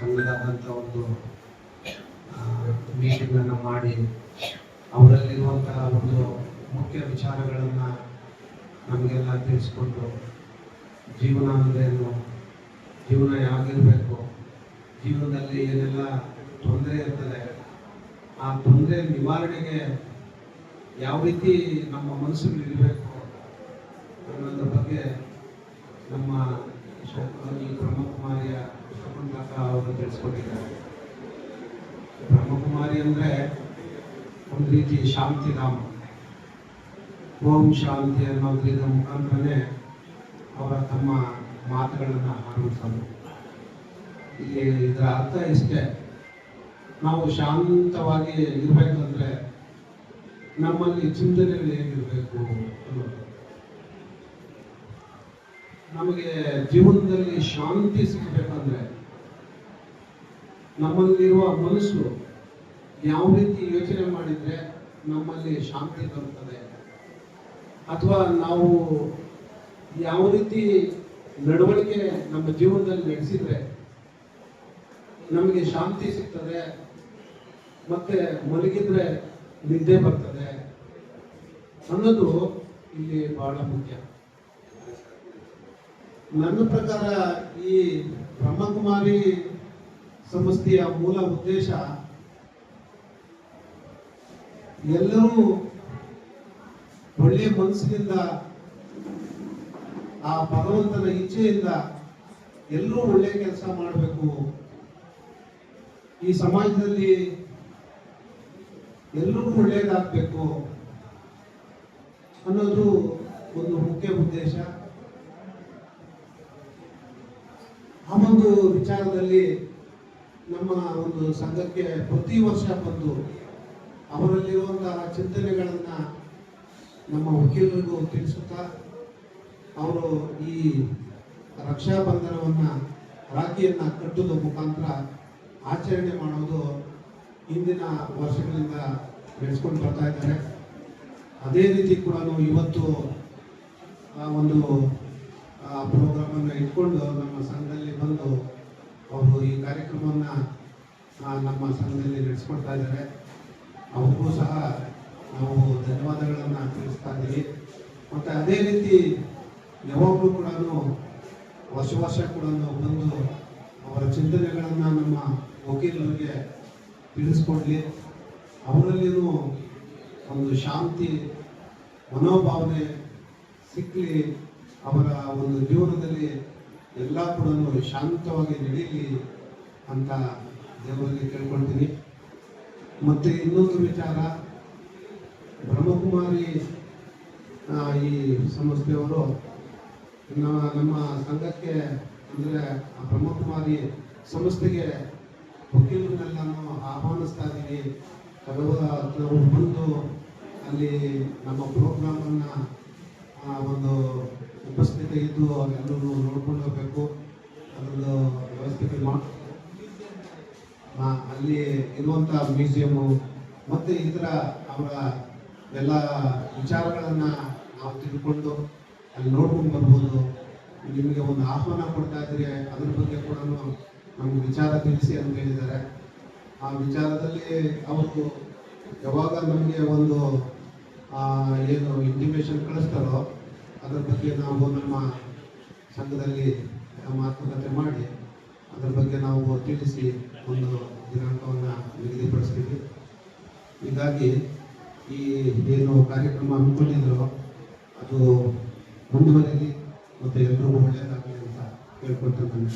ಸಣ್ಣದಾದಂಥ ಒಂದು ಮೀಟಿಂಗನ್ನು ಮಾಡಿ ಅವರಲ್ಲಿರುವಂತಹ ಒಂದು ಮುಖ್ಯ ವಿಚಾರಗಳನ್ನು ನಮಗೆಲ್ಲ ತಿಳಿಸ್ಕೊಂಡು ಜೀವನ ಅಂದ್ರೇನು ಜೀವನ ಯಾವಾಗಿರಬೇಕು, ಜೀವನದಲ್ಲಿ ಏನೆಲ್ಲ ತೊಂದರೆ ಇರ್ತದೆ, ಆ ತೊಂದರೆ ನಿವಾರಣೆಗೆ ಯಾವ ರೀತಿ ನಮ್ಮ ಮನಸ್ಸುಗಳು ಇರಬೇಕು ಅನ್ನೋದ್ರ ಬಗ್ಗೆ ನಮ್ಮ ಶ- ಈ ಬ್ರಹ್ಮಕುಮಾರಿಯ ಶಕುಂತಕ ಬ್ರಹ್ಮಕುಮಾರಿ ಅಂದರೆ ಒಂದು ರೀತಿ ಶಾಂತಿಧಾಮ ಓಂ ಶಾಂತಿ ಅನ್ನೋದ್ರಿಂದ ಮುಖಾಂತರನೇ ಅವರ ತಮ್ಮ ಮಾತುಗಳನ್ನು ಆರಂಭಿಸೋದು ಇಲ್ಲಿ ಇದರ ಅರ್ಥ ಇಷ್ಟೇ. ನಾವು ಶಾಂತವಾಗಿ ಇರಬೇಕಂದ್ರೆ ನಮ್ಮಲ್ಲಿ ಚಿಂತನೆಗಳು ಹೇಗಿರಬೇಕು ಅನ್ನೋದು. ನಮಗೆ ಜೀವನದಲ್ಲಿ ಶಾಂತಿ ಸಿಗಬೇಕಂದ್ರೆ ನಮ್ಮಲ್ಲಿರುವ ಮನಸ್ಸು ಯಾವ ರೀತಿ ಯೋಚನೆ ಮಾಡಿದ್ರೆ ನಮ್ಮಲ್ಲಿ ಶಾಂತಿ ಬರುತ್ತದೆ? ಅಥವಾ ನಾವು ಯಾವ ರೀತಿ ನಡವಳಿಕೆ ನಮ್ಮ ಜೀವನದಲ್ಲಿ ನಡೆಸಿದ್ರೆ ನಮಗೆ ಶಾಂತಿ ಸಿಗ್ತದೆ, ಮತ್ತೆ ಮಲಗಿದ್ರೆ ನಿದ್ದೆ ಬರ್ತದೆ ಅನ್ನೋದು ಇಲ್ಲಿ ಬಹಳ ಮುಖ್ಯ. ನನ್ನ ಪ್ರಕಾರ ಈ ಬ್ರಹ್ಮಕುಮಾರಿ ಸಂಸ್ಥೆಯ ಮೂಲ ಉದ್ದೇಶ ಎಲ್ಲರೂ ಒಳ್ಳೆಯ ಮನಸ್ಸಿನಿಂದ ಆ ಭಗವಂತನ ಇಚ್ಛೆಯಿಂದ ಎಲ್ಲರೂ ಒಳ್ಳೆಯ ಕೆಲಸ ಮಾಡಬೇಕು. ಈ ಸಮಾಜದಲ್ಲಿ ಎಲ್ಲರೂ ಒಳ್ಳೆಯದಾಗಬೇಕು ಅನ್ನೋದು ಒಂದು ಮುಖ್ಯ ಉದ್ದೇಶ. ಆ ಒಂದು ವಿಚಾರದಲ್ಲಿ ನಮ್ಮ ಒಂದು ಸಂಘಕ್ಕೆ ಪ್ರತಿ ವರ್ಷ ಬಂದು ಅವರಲ್ಲಿರುವಂತಹ ಚಿಂತನೆಗಳನ್ನು ನಮ್ಮ ವಕೀಲರಿಗೂ ತಿಳಿಸುತ್ತಾ ಅವರು ಈ ರಕ್ಷಾ ರಕ್ಷಾಬಂಧನವನ್ನು ರಾಖಿಯನ್ನು ಕಟ್ಟುವ ಮುಖಾಂತರ ಆಚರಣೆ ಮಾಡೋದು ಹಿಂದಿನ ವರ್ಷಗಳಿಂದ ಬೆಳೆಸ್ಕೊಂಡು ಬರ್ತಾ ಇದ್ದಾರೆ. ಅದೇ ರೀತಿ ಕೂಡ ಇವತ್ತು ಒಂದು ಪ್ರೋಗ್ರಾಮನ್ನು ಇಟ್ಕೊಂಡು ನಮ್ಮ ಸಂಘದಲ್ಲಿ ಬಂದು ಅವರು ಈ ಕಾರ್ಯಕ್ರಮವನ್ನು ನಮ್ಮ ಸಂಘದಲ್ಲಿ ನಡೆಸ್ಕೊಡ್ತಾ ಇದ್ದಾರೆ. ಅವ್ರಿಗೂ ಸಹ ನಾವು ಧನ್ಯವಾದಗಳನ್ನು ತಿಳಿಸ್ತಾ ಇದ್ದೀವಿ. ಮತ್ತು ಅದೇ ರೀತಿ ಯಾವಾಗಲೂ ಕೂಡ ವರ್ಷ ವರ್ಷ ಕೂಡ ಬಂದು ಅವರ ಚಿಂತನೆಗಳನ್ನು ನಮ್ಮ ವಕೀಲರಿಗೆ ತಿಳಿಸ್ಕೊಡ್ಲಿ. ಅವರಲ್ಲಿಯೂ ಒಂದು ಶಾಂತಿ, ಮನೋಭಾವನೆ ಸಿಕ್ಕಲಿ ಅವರ ಒಂದು ಜೀವನದಲ್ಲಿ ಎಲ್ಲ ಕೂಡ ಶಾಂತವಾಗಿ ನಡೀಲಿ ಅಂತ ದೇವರಲ್ಲಿ ಕೇಳ್ಕೊಳ್ತೀನಿ. ಮತ್ತು ಇನ್ನೊಂದು ವಿಚಾರ, ಬ್ರಹ್ಮಕುಮಾರಿ ಈ ಸಂಸ್ಥೆಯವರು ನಮ್ಮ ನಮ್ಮ ಸಂಘಕ್ಕೆ ಅಂದರೆ ಬ್ರಹ್ಮಕುಮಾರಿ ಸಂಸ್ಥೆಗೆ ವಕೀಲರನ್ನೆಲ್ಲನೂ ಆಹ್ವಾನಿಸ್ತಾ ಇದ್ದೀವಿ. ಕಡವ ಬಂದು ಅಲ್ಲಿ ನಮ್ಮ ಪ್ರೋಗ್ರಾಮನ್ನು ಒಂದು ಉಪಸ್ಥಿತಿ ಇದ್ದು ಎಲ್ಲರೂ ನೋಡ್ಕೊಂಡು ಹೋಗಬೇಕು ಅದೊಂದು ವ್ಯವಸ್ಥೆ ಮಾಡಿ ಅಲ್ಲಿ ಇರುವಂಥ ಮ್ಯೂಸಿಯಮ್ಮು ಮತ್ತು ಇದರ ಅವರ ಎಲ್ಲ ವಿಚಾರಗಳನ್ನು ನಾವು ತಿಳ್ಕೊಂಡು ಅಲ್ಲಿ ನೋಡ್ಕೊಂಡು ಬರ್ಬೋದು. ನಿಮಗೆ ಒಂದು ಆಹ್ವಾನ ಕೊಡ್ತಾ ಇದ್ರೆ ಅದ್ರ ಬಗ್ಗೆ ಕೂಡ ನಮ್ಗೆ ವಿಚಾರ ತಿಳಿಸಿ ಅಂತ ಹೇಳಿದ್ದಾರೆ. ಆ ವಿಚಾರದಲ್ಲಿ ಅವರು ಯಾವಾಗ ನಮಗೆ ಒಂದು ಏನು ಇಂಟಿಮೇಶನ್ ಕಳಿಸ್ತಾರೋ ಅದರ ಬಗ್ಗೆ ನಾವು ನಮ್ಮ ಸಂಘದಲ್ಲಿ ಮಾತುಕತೆ ಮಾಡಿ ಅದರ ಬಗ್ಗೆ ನಾವು ತಿಳಿಸಿ ಒಂದು ದಿನಾಂಕವನ್ನು ನಿಗದಿಪಡಿಸ್ತೀವಿ ಹೀಗಾಗಿ ಈ ಏನು ಕಾರ್ಯಕ್ರಮ ಹಮ್ಮಿಕೊಂಡಿದ್ರು ಅದು ಮುಂದುವರೆಯಲಿ ಮತ್ತು ಎಲ್ಲರಿಗೂ ಒಳ್ಳೆಯದಾಗಲಿ ಅಂತ ಕೇಳ್ಕೊಳ್ತಾ ನನ್ನ.